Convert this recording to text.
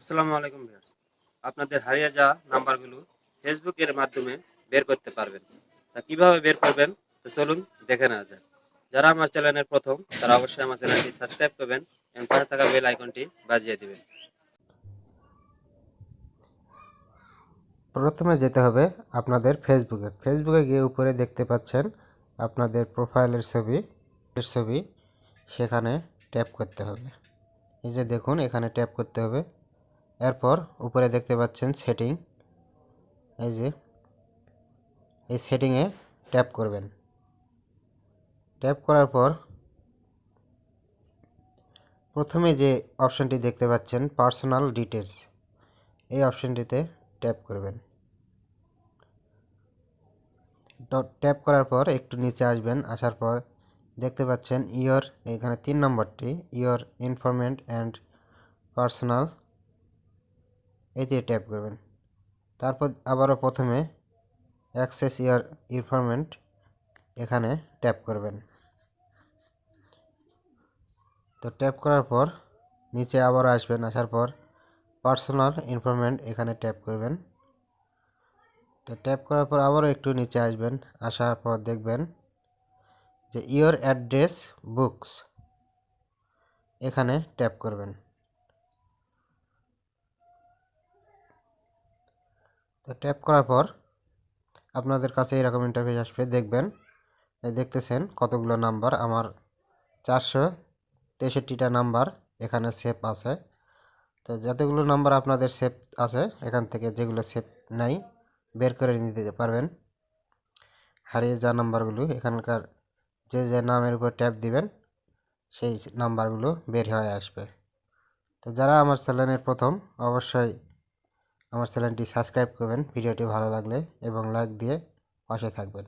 আসসালামু আলাইকুম ভিউয়ার্স। আপনাদের হারিয়ে যাওয়া নাম্বারগুলো ফেসবুকের মাধ্যমে বের করতে পারবেন। তা কীভাবে বের করবেন? তো চলুন দেখে নেওয়া যাক। যারা আমার চ্যানেলের প্রথম, তারা অবশ্যই আমার চ্যানেলটি সাবস্ক্রাইব করবেন এবং পাশে থাকা বেল আইকনটি বাজিয়ে দিবেন। প্রথমে যেতে হবে আপনাদের ফেসবুকে ফেসবুকে গিয়ে উপরে দেখতে পাচ্ছেন আপনাদের প্রোফাইলের ছবি। ছবি, সেখানে ট্যাপ করতে হবে। এই যে দেখুন, এখানে ট্যাপ করতে হবে। এরপর উপরে দেখতে পাচ্ছেন সেটিং এই যে, এই সেটিংয়ে ট্যাপ করবেন। ট্যাপ করার পর প্রথমে যে অপশনটি দেখতে পাচ্ছেন পার্সোনাল ডিটেলস এই অপশনটিতে ট্যাপ করবেন। ট্যাপ করার পর একটু নিচে আসবেন, আসার পর দেখতে পাচ্ছেন ইয়র এখানে তিন নম্বরটি ইয়র ইনফরমেন্ট অ্যান্ড পার্সোনাল এতে ট্যাপ করবেন। তারপর আবারও প্রথমে অ্যাক্সেস ইয়ার ইনফরমেন্ট এখানে ট্যাপ করবেন। তো ট্যাপ করার পর নিচে আবার আসবেন, আসার পর পার্সোনাল ইনফরমেন্ট এখানে ট্যাপ করবেন। তো ট্যাপ করার পর আবারও একটু নিচে আসবেন, আসার পর দেখবেন যে ইওর অ্যাড্রেস বুকস এখানে ট্যাপ করবেন। তো ট্যাপ করার পর আপনাদের কাছে এরকম ইন্টারফেস আসবে, দেখবেন। দেখতেছেন কতগুলো নাম্বার আমার চারশো তেষট্টিটা নাম্বার এখানে সেভ আছে। তো যতগুলো নাম্বার আপনাদের সেভ আছে, এখান থেকে যেগুলো সেভ নাই, বের করে নিতে পারবেন। হারিয়ে যাওয়া নাম্বারগুলো এখানকার যে যে নামের উপর ট্যাপ দিবেন, সেই নাম্বারগুলো বের হয়ে আসবে। তো যারা আমার চ্যানেলের প্রথম, অবশ্যই আমার চ্যানেলটি সাবস্ক্রাইব করবেন ভিডিওটি ভালো লাগলে এবং লাইক দিয়ে পাশে থাকবেন।